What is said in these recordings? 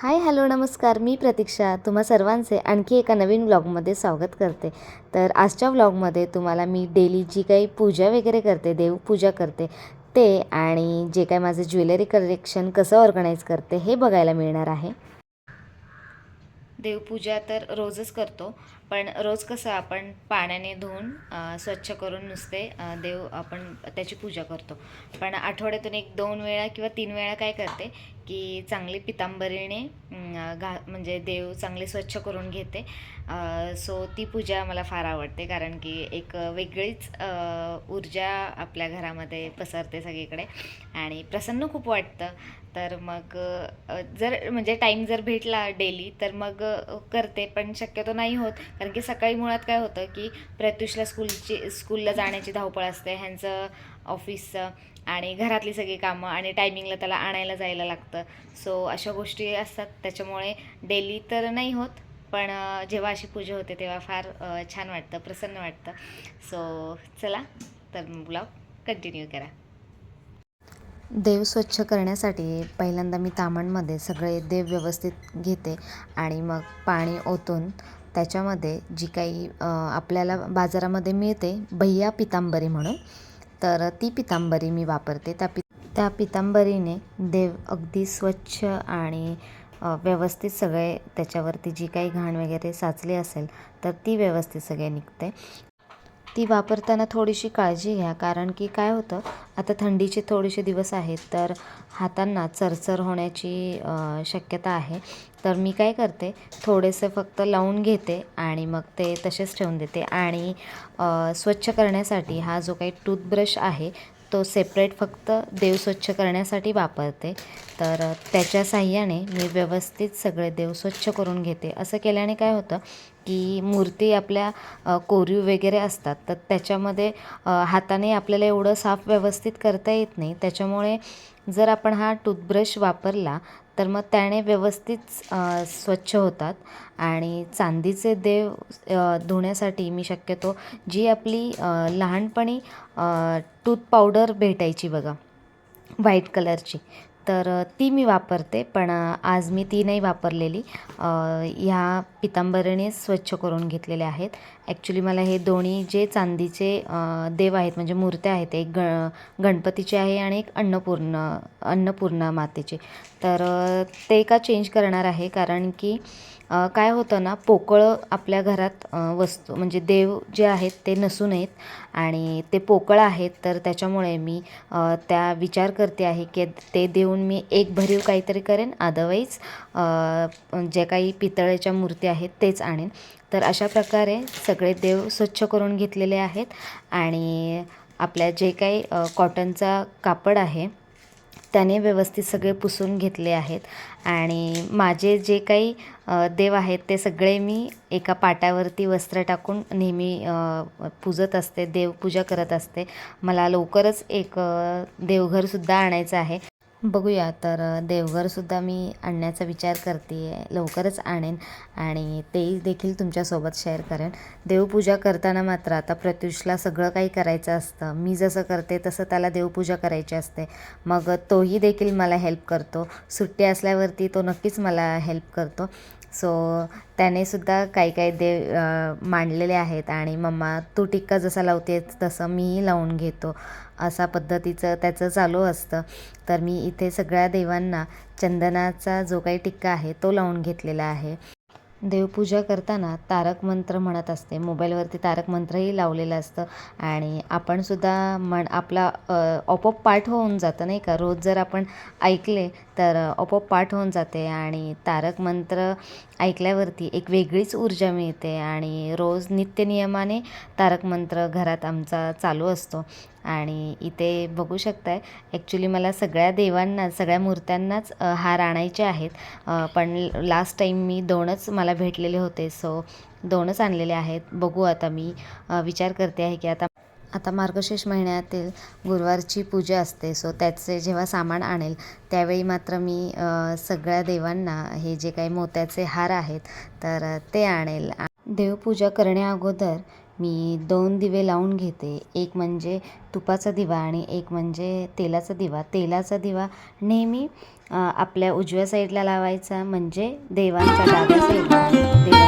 Hi hello नमस्कार. मी प्रतीक्षा. तुम्हा सर्वांचे आणखी एका नवीन व्लॉगमध्ये स्वागत करते. तर आजच्या व्लॉगमध्ये तुम्हाला मी डेली जी काही पूजा वगैरे करते देवपूजा करते ते आणि जे काही माझं ज्वेलरी कलेक्शन कसं ऑर्गनाईज करते हे बघायला मिळणार आहे. देवपूजा तर रोजच करतो. पण रोज कसं आपण पाण्याने धुवून स्वच्छ करून नुसते देव आपण त्याची पूजा करतो. पण आठवड्यातून एक दोन वेळा किंवा तीन वेळा काय करते की चांगली पितांबरीने घा म्हणजे देव चांगले स्वच्छ करून घेते. सो ती पूजा मला फार आवडते कारण की एक वेगळीच ऊर्जा आपल्या घरामध्ये पसरते सगळीकडे आणि प्रसन्न खूप वाटतं. तर मग जर म्हणजे टाईम जर भेटला डेली तर मग करते पण शक्यतो नाही होत. कारण की सकाळी मुळात काय होतं की प्रत्युषला स्कूलची स्कूलला जाण्याची धावपळ असते ह्यांचं ऑफिसचं आणि घरातली सगळी कामं आणि टायमिंगला त्याला आणायला जायला लागतं. सो अशा गोष्टी असतात. त्याच्यामुळे डेली तर नाही होत पण जेव्हा अशी पूजा होते तेव्हा फार छान वाटतं प्रसन्न वाटतं. सो चला तर ब्लॉग कंटिन्यू करा. देव स्वच्छ करण्यासाठी पहिल्यांदा मी तामणमध्ये सगळे देव व्यवस्थित घेते आणि मग पाणी ओतून त्याच्यामध्ये जी काही आपल्याला बाजारामध्ये मिळते भैया पितांबरी म्हणून तर ती पितांबरी मी वापरते. त्या पि त्या पितांबरीने देव अगदी स्वच्छ आणि व्यवस्थित सगळे त्याच्यावरती जी काही घाण वगैरे साचली असेल तर ती व्यवस्थित सगळे निघते. ती वापरताना थोडीशी काळजी घ्या. कारण की काय होतं आता थंडीचे थोडेसे दिवस आहेत तर हातांना चरचर होण्याची शक्यता आहे. तर मी काय करते थोडेसे फक्त लावून घेते आणि मग ते तसेच ठेवून देते. आणि स्वच्छ करण्यासाठी हा जो काही टूथब्रश आहे तो सेपरेट फक्त देव स्वच्छ करण्यासाठी वापरते. तर त्याच्या साह्याने मी व्यवस्थित सगळे देव स्वच्छ करून घेते. असं केल्याने काय होतं की मूर्ती आपल्या कोरीव वगैरे असतात. तर त्याच्यामध्ये हाताने आपल्याला एवढं साफ व्यवस्थित करता येत नाही. त्याच्यामुळे जर आपण हा टूथब्रश वापरला तर मग त्याने व्यवस्थित स्वच्छ होतात. आणि चांदीचे देव धुण्यासाठी मी शक्यतो जी आपली लहानपणी टूथ पावडर भेटायची बघा व्हाईट कलरची तर ती मी वापरते पण आज मी ती नाही वापरलेली. ह्या पितांबरीने स्वच्छ करून घेतलेले आहेत. ॲक्च्युली मला हे दोन्ही जे चांदीचे देव आहेत म्हणजे मूर्त्या आहेत एक ग गणपतीची आहे आणि एक अन्नपूर्ण अन्नपूर्णा मातेची. तर ते का चेंज करणार आहे? कारण की काय होतं ना पोकळं आपल्या घरात वस्तू म्हणजे देव जे आहेत ते नसू नयेत. आणि ते पोकळ आहेत तर त्याच्यामुळे मी त्या विचार करते आहे की ते देऊन मी एक भरीव काहीतरी करेन. अदरवाईज जे काही पितळेच्या मूर्ती आहेत तेच आणेन. तर अशा प्रकारे सगळे देव स्वच्छ करून घेतलेले आहेत. आणि आपल्या जे काही कॉटनचा कापड आहे त्याने व्यवस्थित सगळे पुसून घेतले आहेत. आणि माझे जे काही देव आहेत ते सगळे मी एका पाटावरती वस्त्र टाकून नेहमी पूजत असते देवपूजा करत असते. मला लवकरच एक देवघरसुद्धा आणायचं आहे. बघूया. तर देवघरसुद्धा मी आणण्याचा विचार करते आहे लवकरच आणेन आणि तेही देखील तुमच्यासोबत शेअर करेन. देवपूजा करताना मात्र आता प्रत्युषला सगळं काही करायचं असतं. मी जसं करते तसं त्याला देवपूजा करायची असते. मग तोही देखील मला हेल्प करतो. सुट्टी असल्यावरती तो नक्कीच मला हेल्प करतो. सो त्याने सुद्धा काही काही देव मांडलेले आहेत आणि मम्मा तू टिक्का जसा लावते तसं मीही लावून घेतो. असा पद्धतीचं त्याचं चालू असतं. तर मी इथे सगळ्या देवांना चंदनाचा जो काही टिक्का आहे तो लावून घेतलेला आहे. देवपूजा करताना तारक मंत्र म्हणत असते. मोबाईलवरती तारक मंत्रही लावलेलं असतं. आणि आपणसुद्धा म्हण आपला आपोआप पाठ होऊन जातं नाही का? रोज जर आपण ऐकले तर आपोआप पाठ होऊन जाते आणि तारक मंत्र ऐकल्यावरती एक वेगळीच ऊर्जा मिळते आणि रोज नित्यनियमाने तारक मंत्र घरात आमचा चालू असतो. आणि इथे बघू शकताय ॲक्च्युली मला सगळ्या देवांना सगळ्या मूर्त्यांनाच हार आणायचे आहेत. पण लास्ट टाईम मी दोनच मला भेटलेले होते सो दोनच आणलेले आहेत. बघू आता मी विचार करते आहे की आता आता मार्गशीर्ष महिन्यातील गुरुवारची पूजा असते. सो त्याचे जेव्हा सामान आणेल त्यावेळी मात्र मी सगळ्या देवांना हे जे काही मोत्याचे हार आहेत तर ते आणेल. देवपूजा करण्याअगोदर मी दोन दिवे लावून घेते. एक म्हणजे तुपाचा दिवा आणि एक म्हणजे तेलाचा दिवा. तेलाचा दिवा नेहमी आपल्या उजव्या साईडला लावायचा म्हणजे देवांच्या डाव्या साईडला.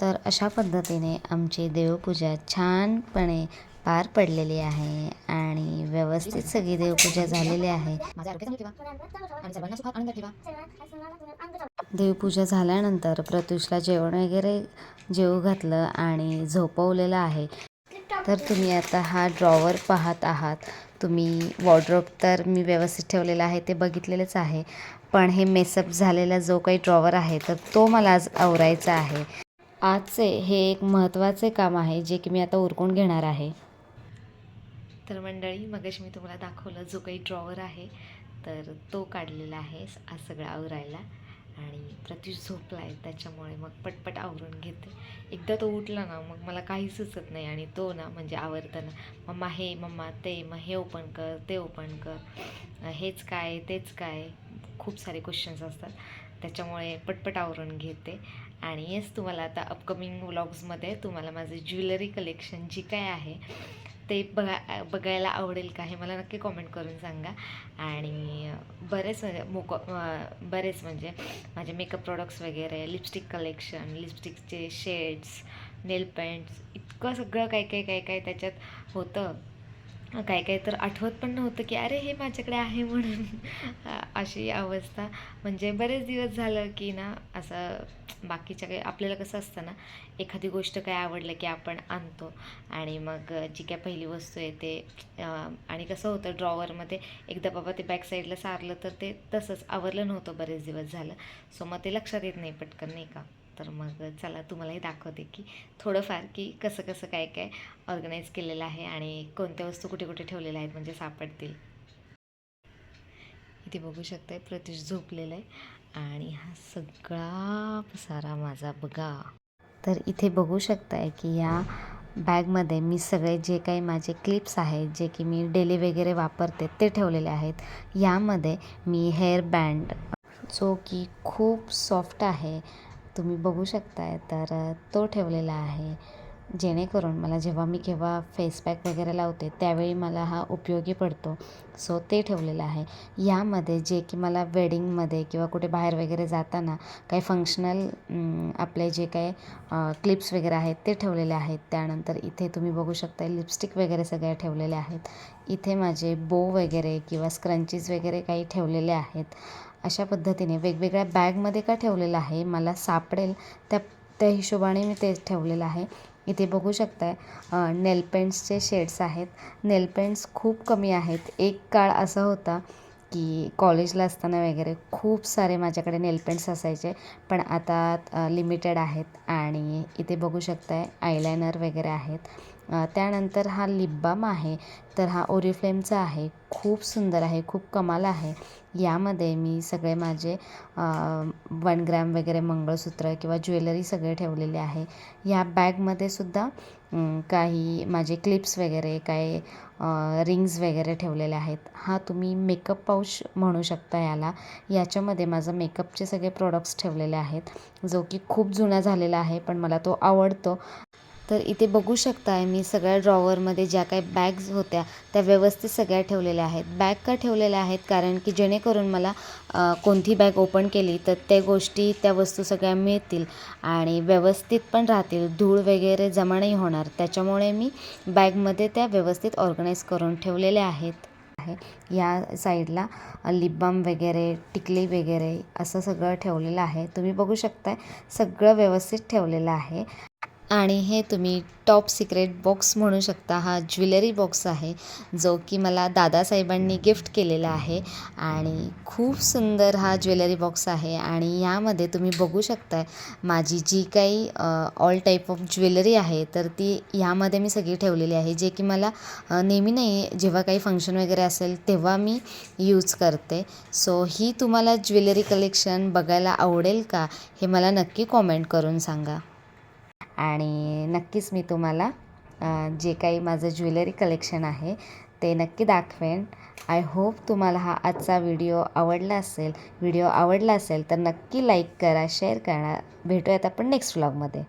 तर अशा पद्धतीने आमची देवपूजा छानपणे पार पडलेली आहे आणि व्यवस्थित सगळी देवपूजा झालेली आहे. देवपूजा झाल्यानंतर प्रत्युषला जेवण वगैरे जेवू घातलं आणि झोपवलेलं आहे. तर तुम्ही आता हा ड्रॉवर पाहत आहात. तुम्ही वॉर्ड्रोब तर मी व्यवस्थित ठेवलेला आहे ते बघितलेलंच आहे. पण हे मेसअप झालेला जो काही ड्रॉवर आहे तर तो मला आज आवरायचा आहे. आजचे हे एक महत्त्वाचे काम आहे जे की मी आता उरकून घेणार आहे. तर मंडळी मगाशी मी तुम्हाला दाखवलं जो काही ड्रॉवर आहे तर तो काढलेला आहे आज सगळं आवरायला. आणि प्रत्युष झोपला आहे त्याच्यामुळे मग पटपट आवरून घेते. एकदा तो उठला ना मग मला काही सुचत नाही. आणि तो ना म्हणजे आवरताना मम्मा हे मम्मा ते मग हे ओपन कर ते ओपन कर. हेच काय तेच काय खूप सारे क्वेश्चन्स असतात. त्याच्यामुळे पटपट आवरून घेते. आणि येस तुम्हाला आता अपकमिंग व्लॉग्समध्ये तुम्हाला माझे ज्वेलरी कलेक्शन जी काय आहे ते बघा बघायला आवडेल का हे मला नक्की कॉमेंट करून सांगा. आणि बरेच म्हणजे मोक बरेच म्हणजे माझे मेकअप प्रोडक्ट्स वगैरे लिपस्टिक कलेक्शन लिपस्टिकचे शेड्स नेल पेंट्स इतकं सगळं काय काय काय काय त्याच्यात होतं. काय काय तर आठवत पण नव्हतं की अरे हे माझ्याकडे आहे म्हणून. अशी अवस्था. म्हणजे बरेच दिवस झालं की ना असं बाकीच्या काही आपल्याला कसं असतं ना एखादी गोष्ट काय आवडलं की आपण आणतो. आणि मग जी काय पहिली वस्तू आहे ते आणि कसं होतं ड्रॉवरमध्ये एकदा बाबा ते बॅक साईडला सारलं तर ते तसंच आवरलं नव्हतं बरेच दिवस झालं. सो मग ते लक्षात येत नाही पटकन नाही का? तर मग चला तुम्हालाही दाखवते की थोडंफार की कसं कसं काय काय ऑर्गनाईज केलेलं आहे आणि कोणत्या वस्तू कुठे कुठे ठेवलेल्या आहेत म्हणजे सापडतील. इथे बघू शकताय प्रतीश झोपलेलं आहे आणि हा सगळा पसारा माझा बघा. तर इथे बघू शकताय की या बॅगमध्ये मी सगळे जे काही माझे क्लिप्स आहेत जे की मी डेली वगैरे वापरते ते ठेवलेले आहेत. यामध्ये मी हेअर बँड जो की खूप सॉफ्ट आहे तुम्ही बघू शकताय तर तो ठेवलेला आहे. जेणेकरून मला जेव्हा मी केव्हा फेस पॅक वगैरे लावते त्यावेळी मला हा उपयोगी पडतो. सो ते ठेवलेलं आहे. यामध्ये जे की मला वेडिंगमध्ये किंवा कुठे बाहेर वगैरे जाताना काही फंक्शनल आपले जे काही क्लिप्स वगैरे आहेत ते ठेवलेले आहेत. त्यानंतर इथे तुम्ही बघू शकता लिपस्टिक वगैरे सगळ्या ठेवलेल्या आहेत. इथे माझे बो वगैरे किंवा स्क्रंचीज वगैरे काही ठेवलेले आहेत. अशा पद्धतीने वेगवेगळ्या बॅगमध्ये का ठेवलेलं आहे मला सापडेल त्या त्या हिशोबाने मी ते ठेवलेलं आहे. इथे बघू शकताय नेल पेंट्सचे शेड्स आहेत. नेल पेंट्स खूप कमी आहेत. एक काळ असा होता की कॉलेजला असताना वगैरे खूप सारे माझ्याकडे नेल पेंट्स असायचे. पण आता लिमिटेड आहेत आणि इथे बघू शकताय आयलायनर वगैरे आहेत. त्यानंतर हा लिप बाम आहे. तर हा ओरिफ्लेमचा आहे. खूप सुंदर आहे. खूप कमाल आहे. यामध्ये मी सगळे माझे वन ग्रॅम वगैरे मंगळसूत्र किंवा ज्वेलरी सगळे ठेवलेले आहे. या बॅगमध्ये सुद्धा काही माझे क्लिप्स वगैरे काही रिंग्स वगैरे ठेवलेले आहेत. हा तुम्ही मेकअप पाऊच म्हणू शकता याला. याच्यामध्ये माझं मेकअपचे सगळे प्रोडक्ट्स ठेवलेले आहेत. जो की खूप जुना झालेला आहे पण मला तो आवडतो. तर इथे बघू शकताय मी सगळ्या ड्रॉवरमध्ये ज्या काही बॅग्स होत्या त्या व्यवस्थित सगळ्या ठेवलेल्या आहेत. बॅग का ठेवलेल्या आहेत? कारण की जेणेकरून मला कोणती बॅग ओपन केली तर त्या गोष्टी त्या वस्तू सगळ्या मिळतील आणि व्यवस्थित पण राहतील. धूळ वगैरे जमा नाही होणार. त्याच्यामुळे मी बॅगमध्ये त्या व्यवस्थित ऑर्गनाईज करून ठेवलेल्या आहेत. आहे. या साईडला लिपबाम वगैरे टिकली वगैरे असं सगळं ठेवलेलं आहे. तुम्ही बघू शकताय सगळं व्यवस्थित ठेवलेलं आहे. आणि हे तुम्ही टॉप सिक्रेट बॉक्स म्हणू शकता. हा ज्वेलरी बॉक्स आहे जो की मला दादासाहेबांनी गिफ्ट केलेला आहे. आणि खूप सुंदर हा ज्वेलरी बॉक्स आहे आणि यामध्ये तुम्ही बघू शकताय माझी जी काही ऑल टाईप ऑफ ज्वेलरी आहे तर ती ह्यामध्ये मी सगळी ठेवलेली आहे जे की मला नेहमी नाही जेव्हा काही फंक्शन वगैरे असेल तेव्हा मी यूज करते. सो ही तुम्हाला ज्वेलरी कलेक्शन बघायला आवडेल का हे मला नक्की कॉमेंट करून सांगा. आणि नक्कीच मी तुम्हाला जे काही माझं ज्वेलरी कलेक्शन आहे ते नक्की दाखवेन. आय होप तुम्हाला हा आजचा व्हिडिओ आवडला असेल. व्हिडिओ आवडला असेल तर नक्की लाईक करा शेअर करा. भेटूयात आपण नेक्स्ट व्लॉगमध्ये